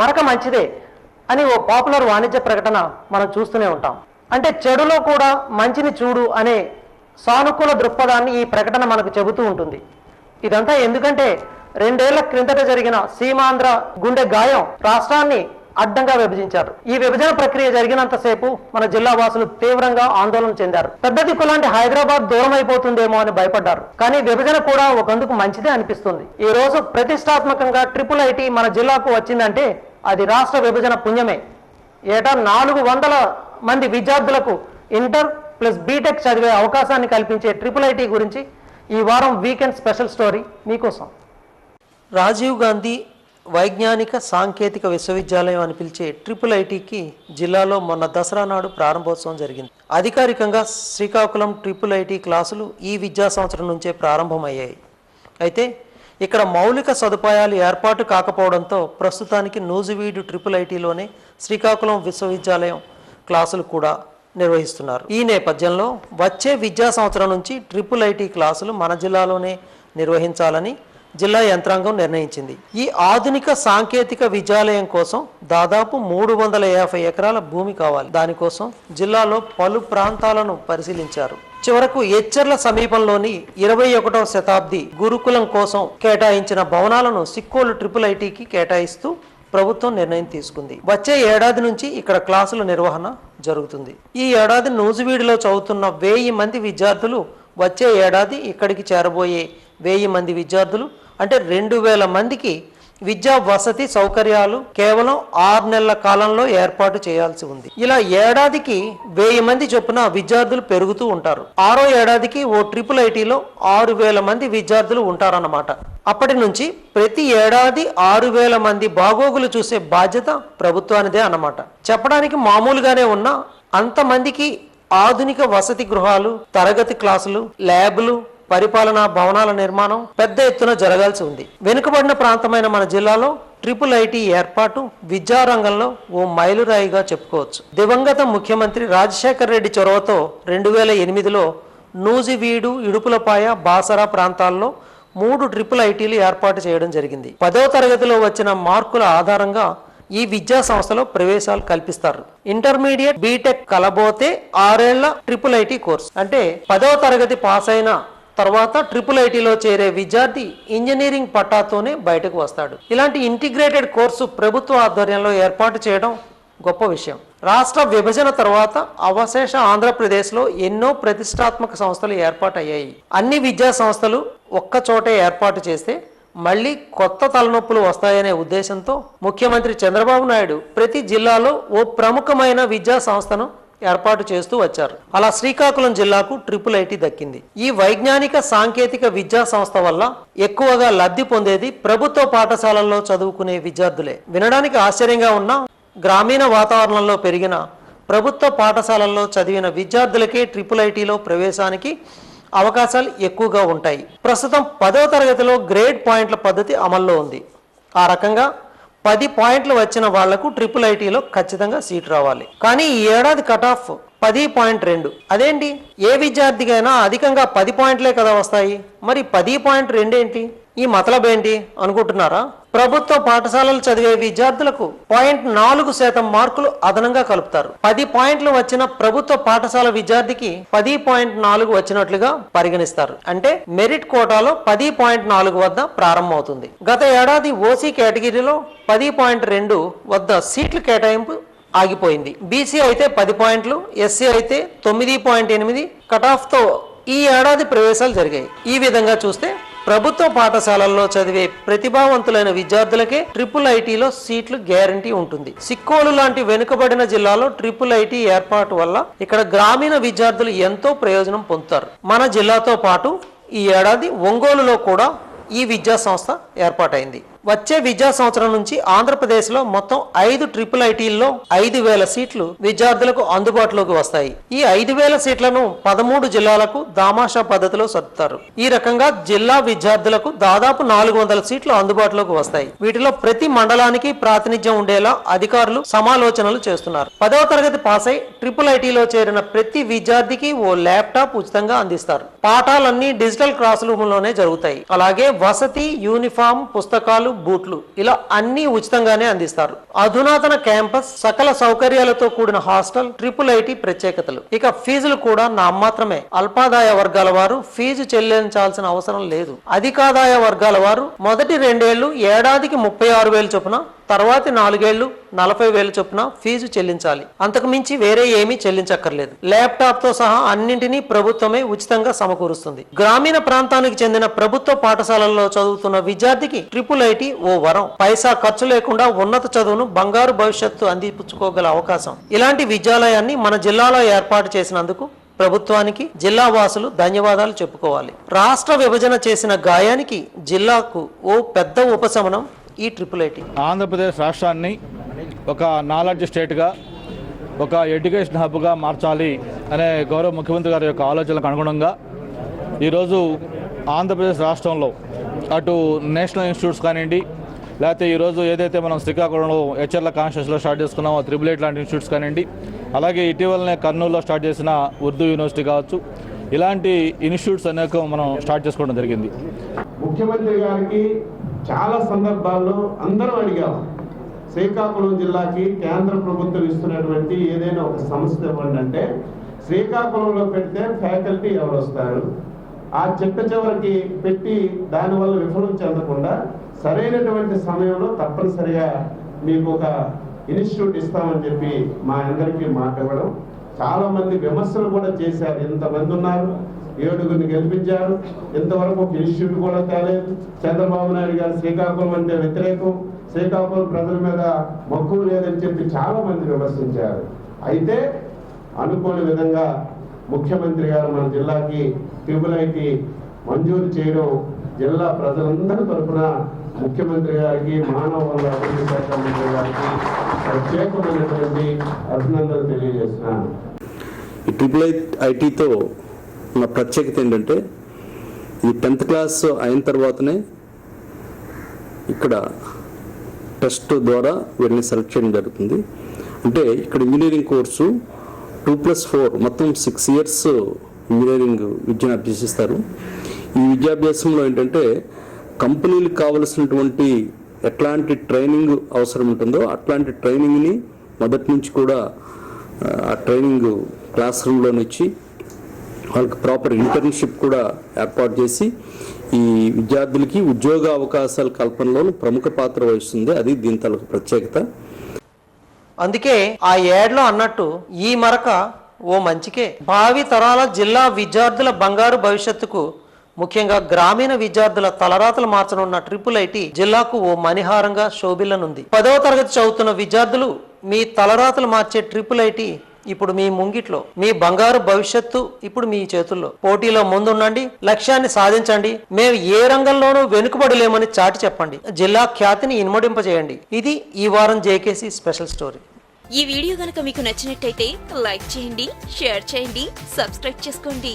మరక మంచిదే అని ఓ పాపులర్ వాణిజ్య ప్రకటన మనం చూస్తూనే ఉంటాం. అంటే చెడులో కూడా మంచిని చూడు అనే సానుకూల దృక్పథాన్ని ఈ ప్రకటన మనకు చెబుతూ ఉంటుంది. ఇదంతా ఎందుకంటే రెండేళ్ళ క్రిందట జరిగిన సీమాంధ్ర గుండె గాయం రాష్ట్రాన్ని అడ్డంగా విభజించారు. ఈ విభజన ప్రక్రియ జరిగినంతసేపు మన జిల్లా వాసులు తీవ్రంగా ఆందోళన చెందారు. పెద్ద దిక్కులాంటి హైదరాబాద్ దూరం అయిపోతుందేమో అని భయపడ్డారు. కానీ విభజన కూడా ఒకందుకు మంచిదే అనిపిస్తుంది. ఈ రోజు ప్రతిష్టాత్మకంగా ట్రిపుల్ ఐటీ మన జిల్లాకు వచ్చిందంటే అది రాష్ట్ర విభజన పుణ్యమే. ఏటా నాలుగు వందల మంది విద్యార్థులకు ఇంటర్ ప్లస్ బీటెక్ చదివే అవకాశాన్ని కల్పించే ట్రిపుల్ ఐటీ గురించి ఈ వారం వీకెండ్ స్పెషల్ స్టోరీ మీకోసం. రాజీవ్ గాంధీ వైజ్ఞానిక సాంకేతిక విశ్వవిద్యాలయం అని పిలిచే ట్రిపుల్ ఐటీకి జిల్లాలో మొన్న దసరా నాడు ప్రారంభోత్సవం జరిగింది. అధికారికంగా శ్రీకాకుళం ట్రిపుల్ ఐటీ క్లాసులు ఈ విద్యా సంవత్సరం నుంచే ప్రారంభమయ్యాయి. అయితే ఇక్కడ మౌలిక సదుపాయాలు ఏర్పాటు కాకపోవడంతో ప్రస్తుతానికి నూజివీడు ట్రిపుల్ ఐటీలోనే శ్రీకాకుళం విశ్వవిద్యాలయం క్లాసులు కూడా నిర్వహిస్తున్నారు. ఈ నేపథ్యంలో వచ్చే విద్యా సంవత్సరం నుంచి ట్రిపుల్ ఐటీ క్లాసులు మన జిల్లాలోనే నిర్వహించాలని జిల్లా యంత్రాంగం నిర్ణయించింది. ఈ ఆధునిక సాంకేతిక విద్యాలయం కోసం దాదాపు మూడు వందల యాభై ఎకరాల భూమి కావాలి. దానికోసం జిల్లాలో పలు ప్రాంతాలను పరిశీలించారు. చివరకు ఎచ్చర్ల సమీపంలోని ఇరవై ఒకటవ శతాబ్ది గురుకులం కోసం కేటాయించిన భవనాలను సిక్కోలు ట్రిపుల్ ఐటీకి కేటాయిస్తూ ప్రభుత్వం నిర్ణయం తీసుకుంది. వచ్చే ఏడాది నుంచి ఇక్కడ క్లాసుల నిర్వహణ జరుగుతుంది. ఈ ఏడాది నూజివీడులో చదువుతున్న వెయ్యి మంది విద్యార్థులు వచ్చే ఏడాది ఇక్కడికి చేరబోయే వెయ్యి మంది విద్యార్థులు అంటే రెండు వేల మందికి విద్యా వసతి సౌకర్యాలు కేవలం ఆరు నెలల కాలంలో ఏర్పాటు చేయాల్సి ఉంది. ఇలా ఏడాదికి వెయ్యి మంది చొప్పున విద్యార్థులు పెరుగుతూ ఉంటారు. ఆరో ఏడాదికి ఓ ట్రిపుల్ ఐటీలో ఆరు వేల మంది విద్యార్థులు ఉంటారన్నమాట. అప్పటి నుంచి ప్రతి ఏడాది ఆరు వేల మంది బాగోగులు చూసే బాధ్యత ప్రభుత్వానిదే అన్నమాట. చెప్పడానికి మామూలుగానే ఉన్న అంతమందికి ఆధునిక వసతి గృహాలు తరగతి క్లాసులు ల్యాబ్లు పరిపాలనా భవనాల నిర్మాణం పెద్ద ఎత్తున జరగాల్సి ఉంది. వెనుకబడిన ప్రాంతమైన మన జిల్లాలో ట్రిపుల్ ఐటీ ఏర్పాటు విద్యారంగంలో ఓ మైలురాయిగా చెప్పుకోవచ్చు. దివంగత ముఖ్యమంత్రి రాజశేఖర్ రెడ్డి చొరవతో రెండు వేల ఎనిమిదిలో నూజివీడు ఇడుపులపాయ బాసరా ప్రాంతాల్లో మూడు ట్రిపుల్ ఐటీలు ఏర్పాటు చేయడం జరిగింది. పదవ తరగతిలో వచ్చిన మార్కుల ఆధారంగా ఈ విద్యా సంస్థలో ప్రవేశాలు కల్పిస్తారు. ఇంటర్మీడియట్ బీటెక్ కలబోతే ఆరేళ్ళ ట్రిపుల్ ఐటీ కోర్స్. అంటే పదవ తరగతి పాస్ అయిన తర్వాత ట్రిపుల్ ఐటీలో చేరే విద్యార్థి ఇంజనీరింగ్ పట్టాతోనే బయటకు వస్తాడు. ఇలాంటి ఇంటిగ్రేటెడ్ కోర్సు ప్రభుత్వ ఆధ్వర్యంలో ఏర్పాటు చేయడం గొప్ప విషయం. రాష్ట్ర విభజన తర్వాత అవశేష ఆంధ్రప్రదేశ్లో ఎన్నో ప్రతిష్టాత్మక సంస్థలు ఏర్పాటయ్యాయి. అన్ని విద్యా సంస్థలు ఒక్క చోటే ఏర్పాటు చేస్తే మళ్ళీ కొత్త తలనొప్పులు వస్తాయనే ఉద్దేశంతో ముఖ్యమంత్రి చంద్రబాబు నాయుడు ప్రతి జిల్లాలో ఓ ప్రముఖమైన విద్యా సంస్థను ఏర్పాటు చేస్తూ వచ్చారు. అలా శ్రీకాకుళం జిల్లాకు ట్రిపుల్ ఐటీ దక్కింది. ఈ వైజ్ఞానిక సాంకేతిక విద్యా సంస్థ వల్ల ఎక్కువగా లబ్ధి పొందేది ప్రభుత్వ పాఠశాలల్లో చదువుకునే విద్యార్థులే. వినడానికి ఆశ్చర్యంగా ఉన్న గ్రామీణ వాతావరణంలో పెరిగిన ప్రభుత్వ పాఠశాలల్లో చదివిన విద్యార్థులకే ట్రిపుల్ ఐటీలో ప్రవేశానికి అవకాశాలు ఎక్కువగా ఉంటాయి. ప్రస్తుతం పదవ తరగతిలో గ్రేడ్ పాయింట్ల పద్ధతి అమల్లో ఉంది. ఆ రకంగా పది పాయింట్లు వచ్చిన వాళ్ళకు ట్రిపుల్ ఐటీలో ఖచ్చితంగా సీట్ రావాలి. కానీ ఈ ఏడాది కట్ ఆఫ్ పది పాయింట్ రెండు. అదేంటి? ఏ విద్యార్థికైనా అధికంగా పది పాయింట్లే కదా వస్తాయి. మరి పది పాయింట్ రెండేంటి? ఈ మతలబ్ ఏంటి? అనుకుంటున్నారా? ప్రభుత్వ పాఠశాలలు చదివే విద్యార్థులకు పాయింట్ నాలుగు శాతం మార్కులు అదనంగా కలుపుతారు. పది పాయింట్లు వచ్చిన ప్రభుత్వ పాఠశాల విద్యార్థికి పది పాయింట్ నాలుగు వచ్చినట్లుగా పరిగణిస్తారు. అంటే మెరిట్ కోటాలో పది పాయింట్ నాలుగు వద్ద ప్రారంభమవుతుంది. గత ఏడాది ఓసీ కేటగిరీలో పది పాయింట్ రెండు వద్ద సీట్లు కేటాయింపు ఆగిపోయింది. బీసీ అయితే పది పాయింట్లు ఎస్సీ అయితే తొమ్మిది పాయింట్ ఎనిమిది. కటాఫ్తో ఈ ఏడాది ప్రవేశాలు జరిగాయి. ఈ విధంగా చూస్తే ప్రభుత్వ పాఠశాలల్లో చదివే ప్రతిభావంతులైన విద్యార్థులకే ట్రిపుల్ ఐటీలో సీట్లు గ్యారంటీ ఉంటుంది. సిక్కోలు లాంటి వెనుకబడిన జిల్లాలో ట్రిపుల్ ఐటీ ఏర్పాటు వల్ల ఇక్కడ గ్రామీణ విద్యార్థులు ఎంతో ప్రయోజనం పొందుతారు. మన జిల్లాతో పాటు ఈ ఏడాది ఒంగోలులో కూడా ఈ విద్యా సంస్థ ఏర్పాటైంది. వచ్చే విద్యా సంవత్సరం నుంచి ఆంధ్రప్రదేశ్లో మొత్తం ఐదు ట్రిపుల్ ఐటీల్లో ఐదు వేల సీట్లు విద్యార్థులకు అందుబాటులోకి వస్తాయి. ఈ ఐదు వేల సీట్లను పదమూడు జిల్లాలకు దామాషా పద్ధతిలో సర్దుతారు. ఈ రకంగా జిల్లా విద్యార్థులకు దాదాపు నాలుగు వందల సీట్లు అందుబాటులోకి వస్తాయి. వీటిలో ప్రతి మండలానికి ప్రాతినిధ్యం ఉండేలా అధికారులు సమాలోచనలు చేస్తున్నారు. పదవ తరగతి పాస్ అయి ట్రిపుల్ ఐటీలో చేరిన ప్రతి విద్యార్థికి ఓ ల్యాప్టాప్ ఉచితంగా అందిస్తారు. పాఠాలన్నీ డిజిటల్ క్లాస్ రూమ్లోనే జరుగుతాయి. అలాగే వసతి యూనిఫామ్ పుస్తకాలు పుస్తకాలు బూట్లు ఇలా అన్ని ఉచితంగానే అందిస్తారు. అధునాతన క్యాంపస్ సకల సౌకర్యాలతో కూడిన హాస్టల్ ట్రిపుల్ ఐటీ ప్రత్యేకతలు. ఇక ఫీజులు కూడా నా మాత్రమే. అల్పాదాయ వర్గాల వారు ఫీజు చెల్లించాల్సిన అవసరం లేదు. అధికాదాయ వర్గాల వారు మొదటి రెండేళ్ళు ఏడాదికి ముప్పై ఆరు వేలు చొప్పున తర్వాతి నాలుగేళ్ళు నలభై వేలు చొప్పున ఫీజు చెల్లించాలి. అంతకు మించి వేరే ఏమీ చెల్లించక్కర్లేదు. ల్యాప్టాప్తో సహా అన్నింటినీ ప్రభుత్వమే ఉచితంగా సమకూరుస్తుంది. గ్రామీణ ప్రాంతానికి చెందిన ప్రభుత్వ పాఠశాలల్లో చదువుతున్న విద్యార్థికి ట్రిపుల్ ఐటి ఓ వరం. పైసా ఖర్చు లేకుండా ఉన్నత చదువును బంగారు భవిష్యత్తు అందిపుచ్చుకోగల అవకాశం. ఇలాంటి విద్యాలయాన్ని మన జిల్లాలో ఏర్పాటు చేసినందుకు ప్రభుత్వానికి జిల్లా వాసులు ధన్యవాదాలు చెప్పుకోవాలి. రాష్ట్ర విభజన చేసిన గాయానికి జిల్లాకు ఓ పెద్ద ఉపశమనం ఈ ట్రిపుల్ ఐటీ ఆంధ్రప్రదేశ్ రాష్ట్రాన్ని ఒక నాలెడ్జ్ స్టేట్గా ఒక ఎడ్యుకేషన్ హబ్గా మార్చాలి అనే గౌరవ ముఖ్యమంత్రి గారి యొక్క ఆలోచనలకు అనుగుణంగా ఈరోజు ఆంధ్రప్రదేశ్ రాష్ట్రంలో అటు నేషనల్ ఇన్స్టిట్యూట్స్ కానివ్వండి లేకపోతే ఈరోజు ఏదైతే మనం శ్రీకాకుళంలో హెచ్ఆర్ల కాన్స్టిట్యూన్స్లో స్టార్ట్ చేసుకున్నామో త్రిబుల్ ఎయిట్ లాంటి ఇన్స్టిట్యూట్స్ కానివ్వండి అలాగే ఇటీవలనే కర్నూలులో స్టార్ట్ చేసిన ఉర్దూ యూనివర్సిటీ కావచ్చు ఇలాంటి ఇన్స్టిట్యూట్స్ అనేక మనం స్టార్ట్ చేసుకోవడం జరిగింది. ముఖ్యమంత్రి గారికి చాలా సందర్భాల్లో అందరం అడిగాం. శ్రీకాకుళం జిల్లాకి కేంద్ర ప్రభుత్వం ఇస్తున్నటువంటి ఏదైనా ఒక సంస్థ ఇవ్వండి అంటే శ్రీకాకుళంలో పెడితే ఫ్యాకల్టీ ఎవరు వస్తారు? ఆ చిట్ట చివరికి పెట్టి దానివల్ల విఫలం చెందకుండా సరైనటువంటి సమయంలో తప్పనిసరిగా మీకు ఒక ఇన్స్టిట్యూట్ ఇస్తామని చెప్పి మా అందరికీ మాట ఇవ్వడం. చాలామంది విమర్శలు కూడా చేశారు. ఇంతమంది ఉన్నారు. ఏడుగురిని గెలిపించారు. ఇంతవరకు ఒక ఇన్స్టిట్యూట్ కూడా తేలేదు. చంద్రబాబు నాయుడు గారు శ్రీకాకుళం అంటే వ్యతిరేకం. శ్రీకాకుళం ప్రజల మీద మక్కువ లేదని చెప్పి చాలా మంది విమర్శించారు. అయితే అనుకోని విధంగా ముఖ్యమంత్రి గారు మన జిల్లాకి ట్రిపుల్ ఐటీ మంజూరు చేయడం జిల్లా ప్రజలందరి తరఫున ముఖ్యమంత్రి గారికి మానవ వనరుల అభివృద్ధి శాఖ మంత్రి గారికి ప్రత్యేకమైనటువంటి అభినందనలు తెలియజేస్తున్నాను. ట్రిపుల్ ఐ ఐటీతో నా ప్రత్యేకత ఏంటంటే ఈ టెన్త్ క్లాస్ అయిన తర్వాతనే ఇక్కడ టెస్ట్ ద్వారా వీళ్ళని సెలెక్ట్ చేయడం జరుగుతుంది. అంటే ఇక్కడ engineering course two plus four మొత్తం సిక్స్ ఇయర్స్ ఇంజనీరింగ్ విద్యను అభ్యసిస్తారు ఈ విద్యాభ్యాసంలో ఏంటంటే కంపెనీలకు కావలసినటువంటి ఎట్లాంటి ట్రైనింగ్ అవసరం ఉంటుందో అట్లాంటి ట్రైనింగ్ని మొదటి నుంచి కూడా ఆ, ట్రైనింగ్ క్లాస్ రూమ్లో ఇచ్చి వాళ్ళకి ప్రాపర్ ఇంటర్న్షిప్ కూడా ఏర్పాటు చేసి ఈ విద్యార్థులకి ఉద్యోగ అవకాశాల కల్పనలోను ప్రముఖ పాత్ర వహిస్తుంది. అది దీని తలకు ప్రత్యేకత. అందుకే ఆ ఏడ్లో అన్నట్టు ఈ మరక ఓ మంచికే. భావి తరాల జిల్లా విద్యార్థుల బంగారు భవిష్యత్తుకు ముఖ్యంగా గ్రామీణ విద్యార్థుల తలరాతలు మార్చనున్న ట్రిపుల్ ఐటీ జిల్లాకు ఓ మణిహారంగా శోభిల్లనుంది. పదవ తరగతి చదువుతున్న విద్యార్థులు మీ తలరాతలు మార్చే ట్రిపుల్ ఐటీ ఇప్పుడు మీ ముంగిట్లో మీ బంగారు భవిష్యత్తు ఇప్పుడు మీ చేతుల్లో. పోటీలో ముందుండండి లక్ష్యాన్ని సాధించండి. మేము ఏ రంగంలోనూ వెనుకబడలేమని చాటి చెప్పండి. జిల్లా ఖ్యాతిని ఇనుమడింపజేయండి. ఇది ఈ వారం జేకేసీ స్పెషల్ స్టోరీ. ఈ వీడియో కనుక మీకు నచ్చినట్టయితే లైక్ చేయండి షేర్ చేయండి సబ్స్క్రైబ్ చేసుకోండి.